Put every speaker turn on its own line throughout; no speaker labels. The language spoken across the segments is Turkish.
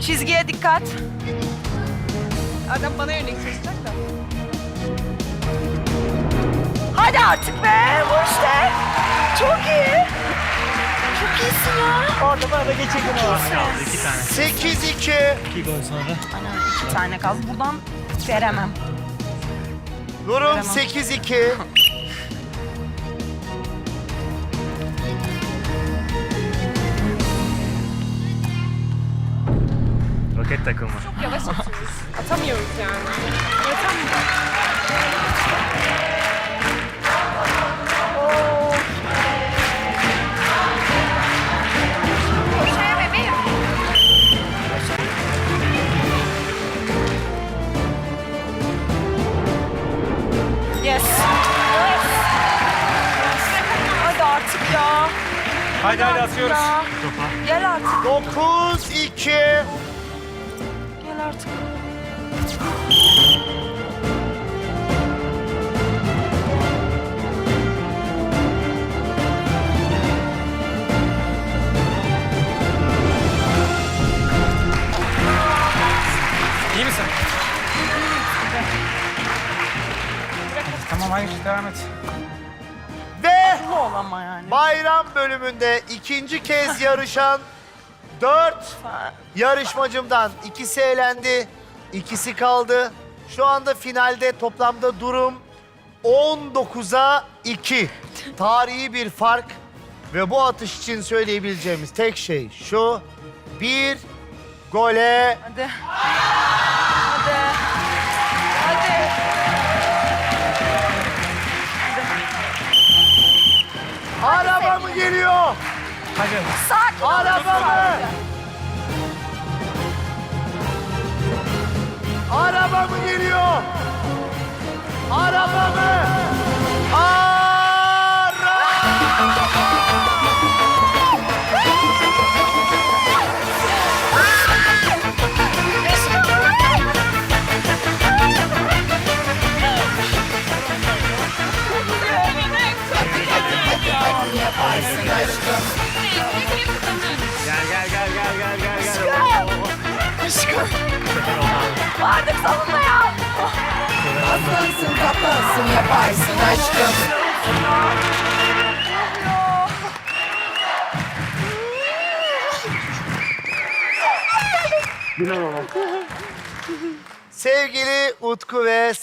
Çizgiye dikkat.
Adam bana yönelik çalışacak da.
Hadi artık be. Bu işte. Çok iyi. Çok iyisin ya.
Orada bana da geçelim o.
Kaldı iki tane.
8-2.
İki gol sonra.
Ana iki tane kaldı. Buradan veremem.
Durum
Veremem.
8-2.
Roket takımı.
Çok yavaş atıyoruz. Atamıyoruz yani. Atamıyoruz.
Yes. Yes. Hadi artık ya.
Hadi hadi atıyoruz.
Gel artık.
9 2 Tamam hayır devam et.
Ve
Bu ol ama yani.
bayram bölümünde ikinci kez yarışan 4 yarışmacımdan ikisi elendi, ikisi kaldı. Şu anda finalde toplamda durum 19'a 2. Tarihi bir fark ve bu atış için söyleyebileceğimiz tek şey şu. Bir gole.
Hadi.
Araba mı geliyor?
Hadi.
Sakin ol.
Araba mı? Araba mı geliyor? Araba mı?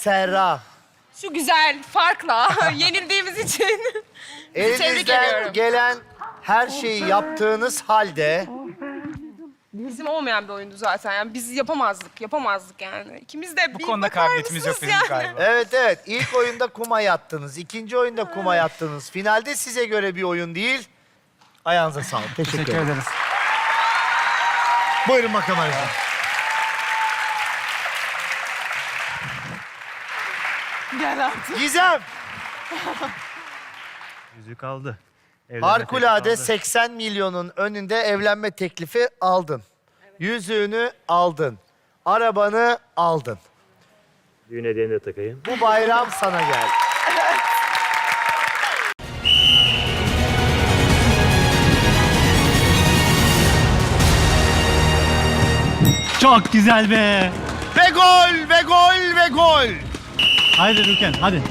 Serra,
Şu güzel farkla yenildiğimiz için. Tebrik
elinizden
ediyorum.
gelen her şeyi yaptığınız halde
Bizim olmayan bir oyundu zaten. Yani biz yapamazdık, yapamazdık yani. İkimiz de
Bu
bir
konuda kabiliyetimiz yok bizim galiba.
Evet evet. İlk oyunda kuma yattınız. ikinci oyunda kuma yattınız. Finalde size göre bir oyun değil. Ayağınıza sağlık. Teşekkür,
Teşekkür ederiz.
Buyurun bakalım Arizona.
Gel artık.
Gizem,
Yüzük kaldı. Evlenme
harikulade
teklifi aldı.
80 milyonun önünde evlenme teklifi aldın. Yüzüğünü aldın. Arabanı aldın.
Düğün hediyeni de takayım.
Bu bayram sana geldi.
Çok güzel be.
Ve gol, ve gol, ve gol.
Haydi Rüken hadi.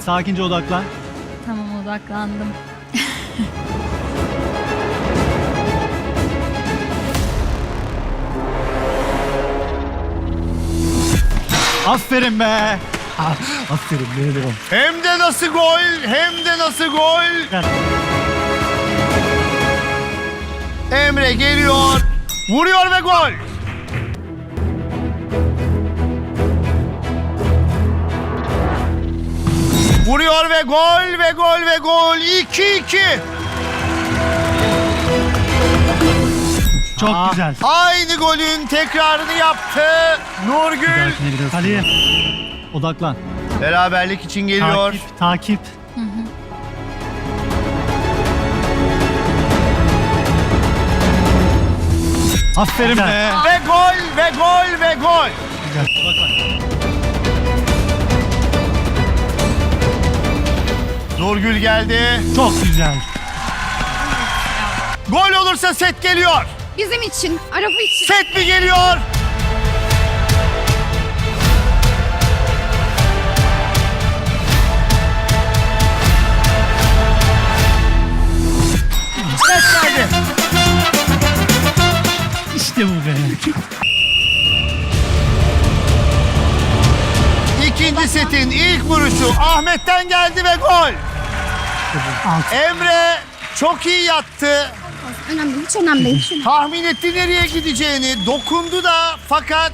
Sakince odaklan.
Tamam odaklandım.
Aferin be. Ha, Aferin dedim.
Hem de nasıl gol, hem de nasıl gol.
Gel.
Emre geliyor. Vuruyor ve gol. Vuruyor ve gol ve gol ve gol. 2-2.
Çok
Aa,
güzel.
Aynı golün tekrarını yaptı. Nurgül.
Dahakine gidiyoruz. Ali odaklan.
Beraberlik için geliyor.
Takip, takip. Aferin
Güzel.
be.
Ve gol ve gol ve gol.
Güzel. Odaklan.
Nurgül geldi.
Çok güzel.
Gol olursa set geliyor.
bizim için, araba için.
Set mi geliyor? Set geldi.
İşte bu be.
İkinci setin ilk vuruşu Ahmet'ten geldi ve gol. Emre çok iyi yattı.
Önemli, hiç önemli değil.
Tahmin etti nereye gideceğini. Dokundu da fakat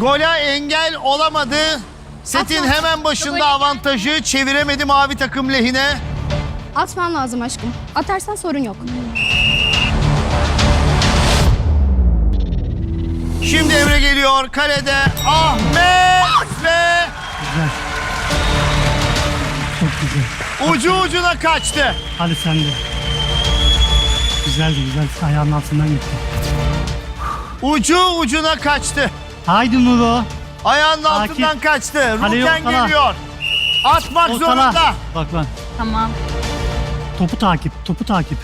gole engel olamadı. Setin
Atma.
hemen başında avantajı çeviremedi mavi takım lehine.
Atman lazım aşkım. Atarsan sorun yok.
Şimdi Emre geliyor kalede. Ahmet ve.
Çok güzel.
ucu ucuna kaçtı.
Hadi sen de. Güzeldi güzel. Ayağının altından gitti.
Ucu ucuna kaçtı.
Haydi Nuro.
Ayağının
Sakin.
altından kaçtı.
Kaleyi
Ruken
ortala.
geliyor. Atmak
Ortala.
zorunda.
Bak lan.
Tamam.
Topu takip. Topu takip.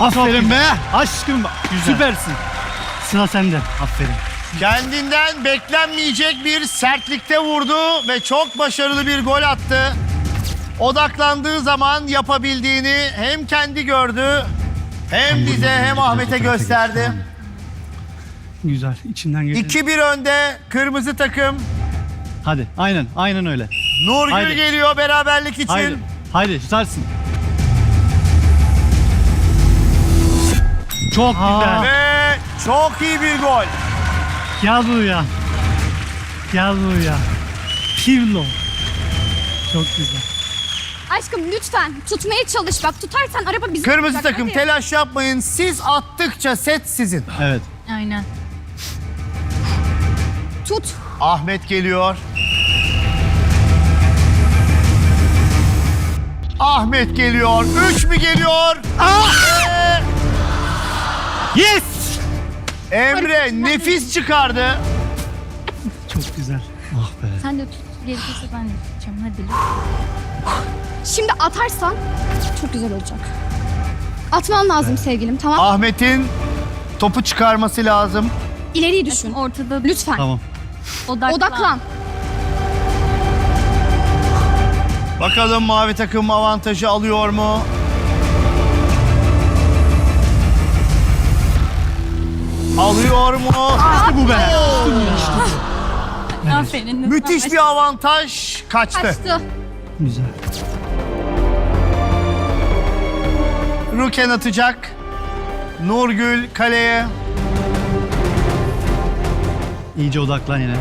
Aferin be. Aşkım. Süpersin. Sıra sende. Aferin.
Kendinden beklenmeyecek bir sertlikte vurdu ve çok başarılı bir gol attı. Odaklandığı zaman yapabildiğini hem kendi gördü hem bize hem Ahmet'e gösterdi.
Güzel. İçinden geliyor.
2-1 önde kırmızı takım.
Hadi. Aynen. Aynen öyle.
Nurgül
Haydi.
geliyor beraberlik için.
Haydi. Haydi tutarsın. Çok güzel.
Ve çok iyi bir gol.
Gel buraya. Gel buraya. Pirlo. Çok güzel.
Aşkım lütfen tutmaya çalış. Bak tutarsan araba bizim
Kırmızı
olacak.
takım
Hadi.
telaş yapmayın. Siz attıkça set sizin.
Evet.
Aynen.
Tut.
Ahmet geliyor. Ahmet geliyor. Üç mü geliyor? Ahmet!
Yes!
Emre nefis çıkardı.
Çok güzel. Ah be.
Sen de tut. Gerekirse ben de tutacağım. Hadi.
Şimdi atarsan çok güzel olacak. Atman lazım sevgilim tamam.
Ahmet'in topu çıkarması lazım.
İleriyi düşün.
Ortada
Lütfen.
Tamam.
odaklan.
Odaklan.
Bakalım mavi takım avantajı alıyor mu? Alıyor mu?
İşte bu be.
Aferin.
Müthiş bir avantaj kaçtı.
Kaçtı.
Güzel.
Ruken atacak. Nurgül kaleye.
İyice odaklan yine.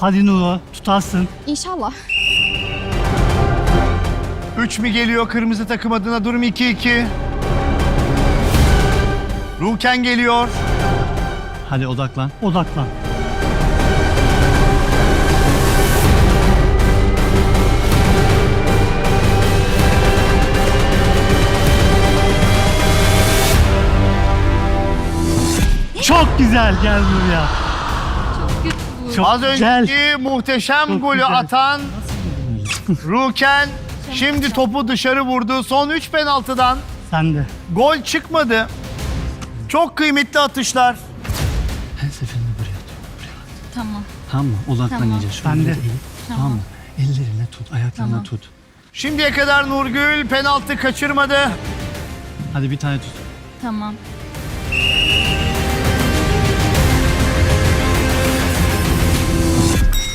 Hadi Nuro. Tutarsın.
İnşallah.
3 mi geliyor kırmızı takım adına durum 2-2. Ruken geliyor.
Hadi odaklan. Odaklan. Çok güzel gel buraya.
Çok kötü bu.
Çok
Az
güzel.
önceki muhteşem
Çok
golü
güzel.
atan Ruken şimdi topu dışarı vurdu. Son 3 penaltıdan
Sen de.
gol çıkmadı. Çok kıymetli atışlar.
Her seferinde buraya tut.
Tamam.
Tamam mı? Odaklan
Tamam.
iyice. Şöyle Ben de. eğil. Tamam. mı? Ellerine tut. Ayaklarına
Tamam.
tut.
Şimdiye kadar Nurgül penaltı kaçırmadı.
Hadi bir tane tut.
Tamam.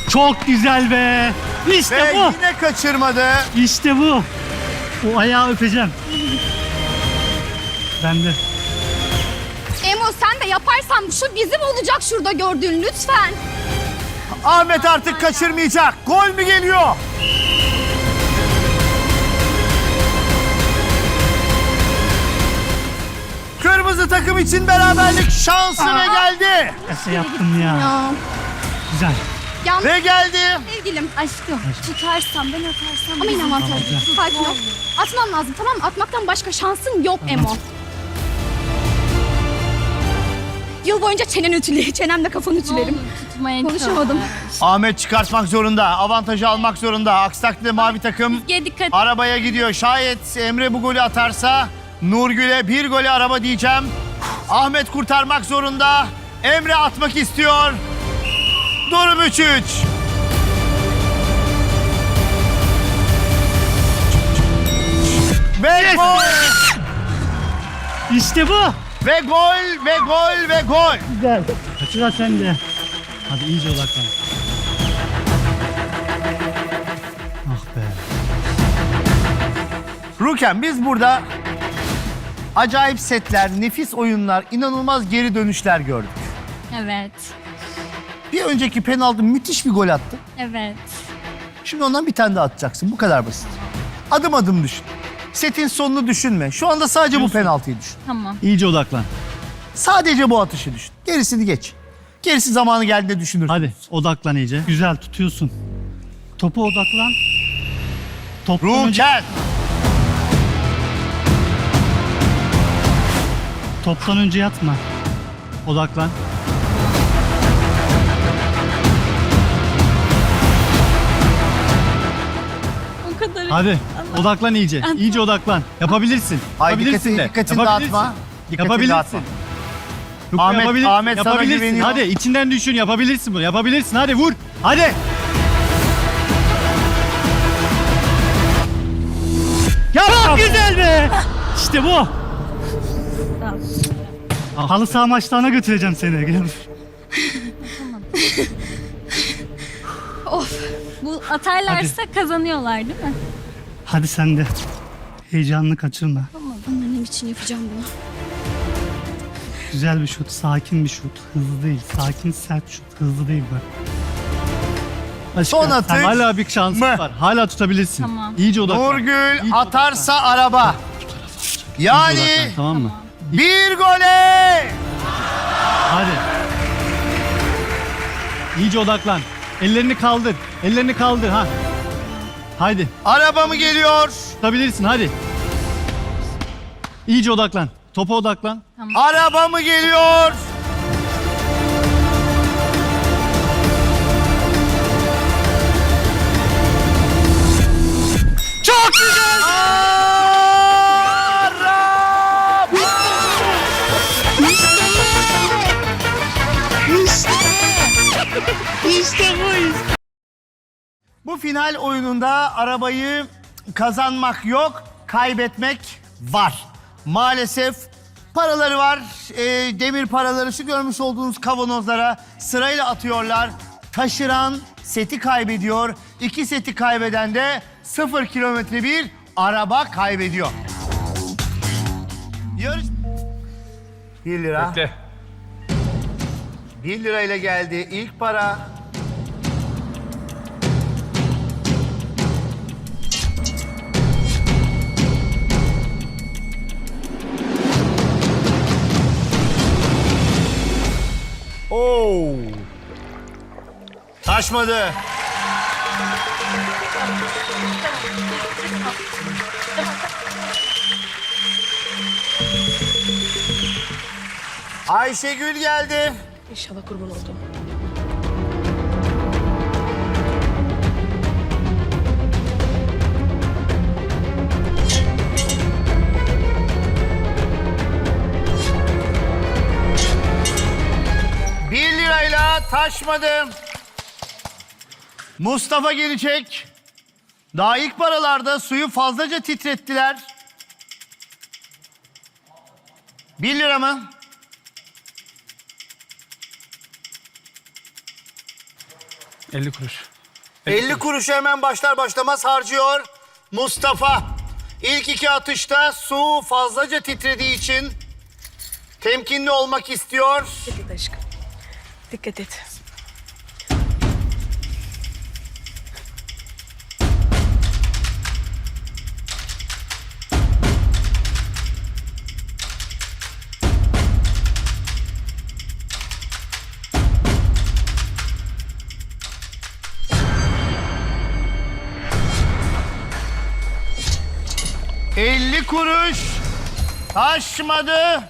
Çok güzel be. İşte
Ve
bu.
yine kaçırmadı.
İşte bu. O ayağı öpeceğim. Ben de.
Emo sen de yaparsan şu bizim olacak şurada gördüğün lütfen.
Ahmet artık kaçırmayacak. Gol mü geliyor? Kırmızı takım için beraberlik şansı ve geldi.
Ese yaptım ya.
Ya.
Güzel.
Yalnız
Ve geldi.
sevgilim.
Aşkım tutarsan ben atarsam.
Ama yine avantajlı. Sakin ol. Atman lazım tamam mı? Atmaktan başka şansın yok Emo. Yıl boyunca çenen ütüle, çenemle kafanı ütülerim.
tutmaya
Konuşamadım.
Ahmet çıkartmak zorunda. Avantajı almak zorunda. Aksi takdirde mavi takım
dikkat.
arabaya gidiyor. Şayet Emre bu golü atarsa Nurgül'e bir golü araba diyeceğim. Ahmet kurtarmak zorunda. Emre atmak istiyor. Durum 3-3. Ve gol!
İşte bu.
Ve gol! Ve gol! Ve gol!
Güzel. Kaçıra sen de. Hadi iyice odaklan. Ah be.
Ruken biz burada acayip setler, nefis oyunlar, inanılmaz geri dönüşler gördük.
Evet.
Bir önceki penaltı müthiş bir gol attı.
Evet.
Şimdi ondan bir tane daha atacaksın. Bu kadar basit. Adım adım düşün. Setin sonunu düşünme. Şu anda sadece bu penaltıyı düşün.
Tamam.
İyice odaklan.
Sadece bu atışı düşün. Gerisini geç. Gerisi zamanı geldiğinde düşünürsün.
Hadi odaklan iyice. Güzel tutuyorsun. Topa odaklan. Toptan önce,
Ruken.
toptan önce yatma. Odaklan.
O kadar.
Hadi odaklan iyice. İyice odaklan. Yapabilirsin.
Ay
Yapabilirsin
dikkatini,
de.
dikkatini
Yapabilirsin.
dağıtma. Dikkatini
Yapabilirsin.
dağıtma. Ahmet-
yapabilirsin.
Ahmet sana
yapabilirsin.
güveniyor.
Hadi içinden düşün yapabilirsin bunu. Yapabilirsin. Hadi vur. Hadi. Çok güzel be. İşte bu. Halı saha maçlarına götüreceğim seni. Gel.
Bu atarlarsa kazanıyorlar değil mi?
Hadi sen de. Heyecanını kaçırma.
Annem için yapacağım bunu.
Güzel bir şut, sakin bir şut. Hızlı değil. Sakin, sert şut. Hızlı değil bak. Aşkım,
Son atış
sen Hala bir şansın
mı?
var. Hala tutabilirsin.
Tamam.
İyice odaklan.
Nurgül
İyice
atarsa araba.
odaklan,
Yani
tamam mı?
bir gole.
Hadi. İyice odaklan. Ellerini kaldır. Ellerini kaldır ha. Haydi.
Araba mı geliyor?
Tutabilirsin hadi. İyice odaklan. Topa odaklan.
Araba mı geliyor? Çok güzel. Bu final oyununda arabayı kazanmak yok, kaybetmek var. Maalesef paraları var. Ee, demir paraları şu görmüş olduğunuz kavanozlara sırayla atıyorlar. Taşıran seti kaybediyor. İki seti kaybeden de sıfır kilometre bir araba kaybediyor. Yarış... Bir lira.
Bekle.
Bir lirayla geldi ilk para. Taşmadı. Ayşegül geldi.
İnşallah kurban oldum.
Bir lirayla taşmadı. Mustafa gelecek. Daha ilk paralarda suyu fazlaca titrettiler. Bir lira mı?
Elli kuruş.
50 kuruşu hemen başlar başlamaz harcıyor Mustafa. İlk iki atışta su fazlaca titrediği için temkinli olmak istiyor.
Dikkat et aşkım. Dikkat et.
Kuruş. Taşmadı.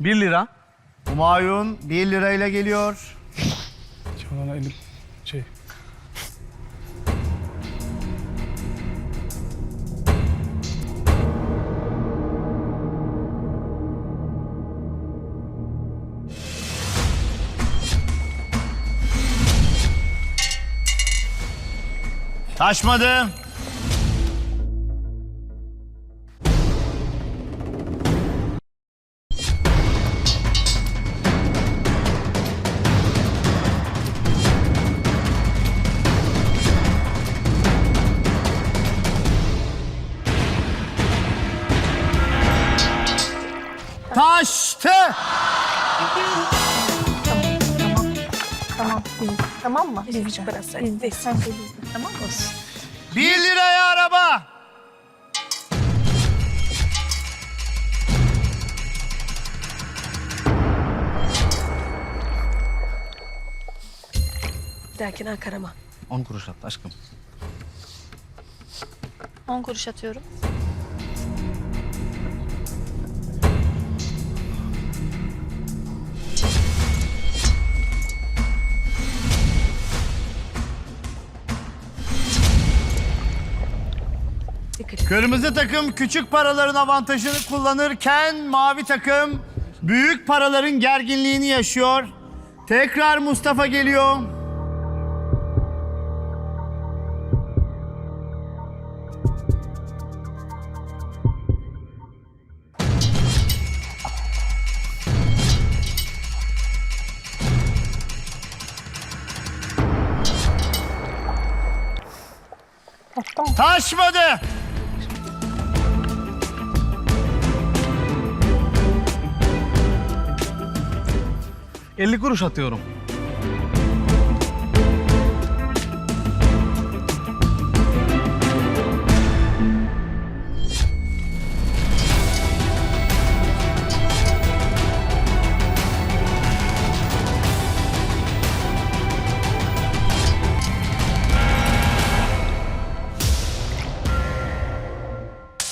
1 lira.
Humayun 1 lirayla geliyor.
Çağlan 50 şey.
Taşmadı.
Mı? Biz biraz biz sen de Tamam mı?
1 liraya araba.
Derken Ankara'ma.
10 kuruş at aşkım.
10 kuruş atıyorum.
Kırmızı takım küçük paraların avantajını kullanırken mavi takım büyük paraların gerginliğini yaşıyor. Tekrar Mustafa geliyor. Taşmadı.
...50 kuruş atıyorum.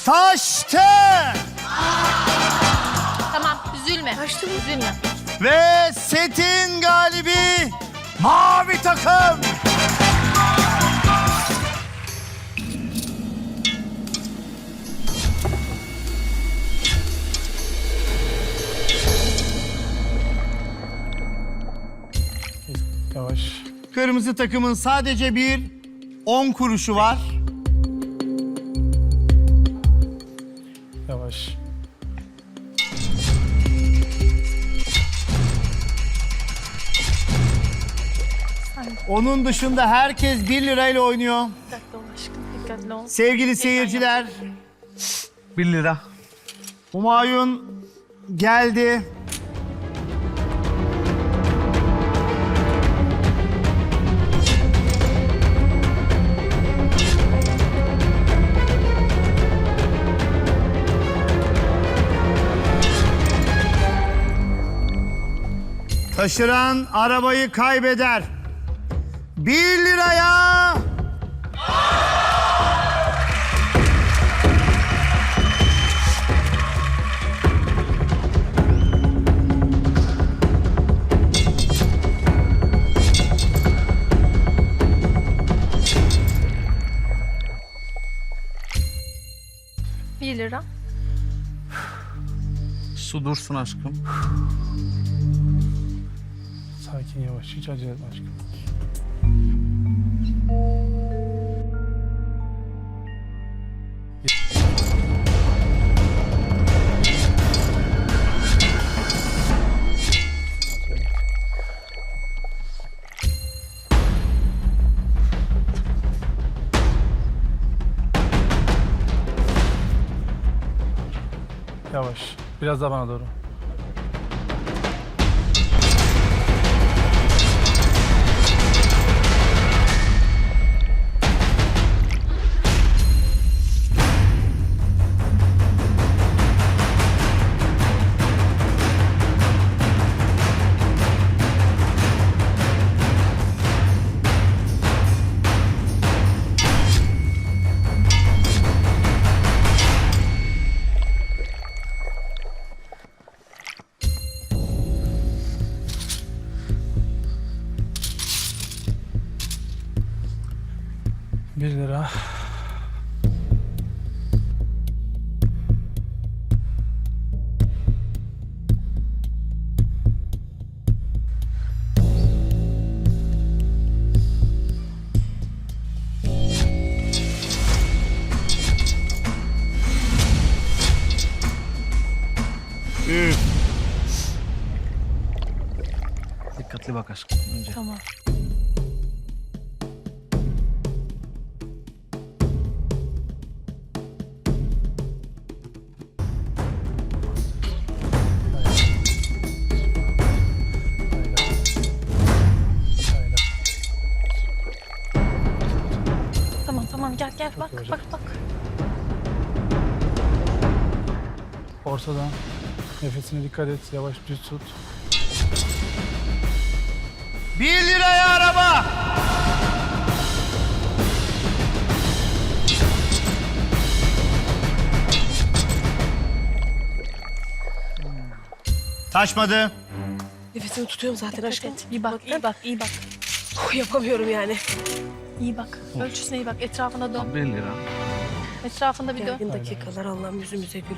Taştı.
Tamam üzülme. Üzülme.
Ve setin galibi mavi takım.
Yavaş.
Kırmızı takımın sadece bir 10 kuruşu var. Onun dışında herkes 1 lirayla oynuyor.
Dikkatli ol aşkım. Dikkatli ol.
Sevgili seyirciler,
1 lira.
Humayun geldi. Taşıran arabayı kaybeder. 1 liraya
1 lira.
Su dursun aşkım.
Sakin yavaş. Hiç acele etme aşkım. Yavaş. Biraz daha bana doğru.
Dikkatli bak aşkım önce.
Tamam.
Nefesine dikkat et. Yavaş düz tut.
1 liraya araba. Taşmadı.
Nefesimi tutuyorum zaten aşkım. İyi bak iyi bak iyi bak. Oh, yapamıyorum yani. İyi bak. Ölçüsüne iyi bak. Etrafına dön.
1 lira.
Etrafında bir dön. Gergin dakikalar Allah'ım yüzümüze gül.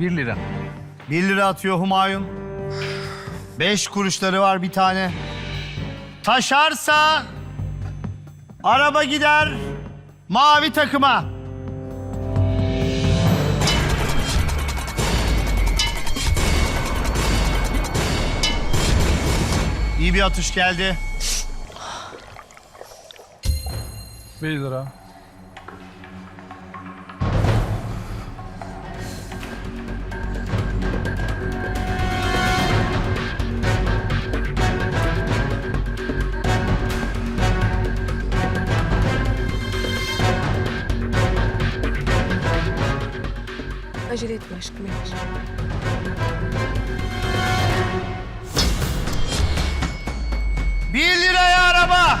Bir lira.
1 lira atıyor Humayun. 5 kuruşları var bir tane. Taşarsa araba gider mavi takıma. İyi bir atış geldi.
1 lira.
Acele etme aşkım yavaş.
Bir liraya araba.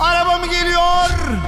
Araba mı geliyor?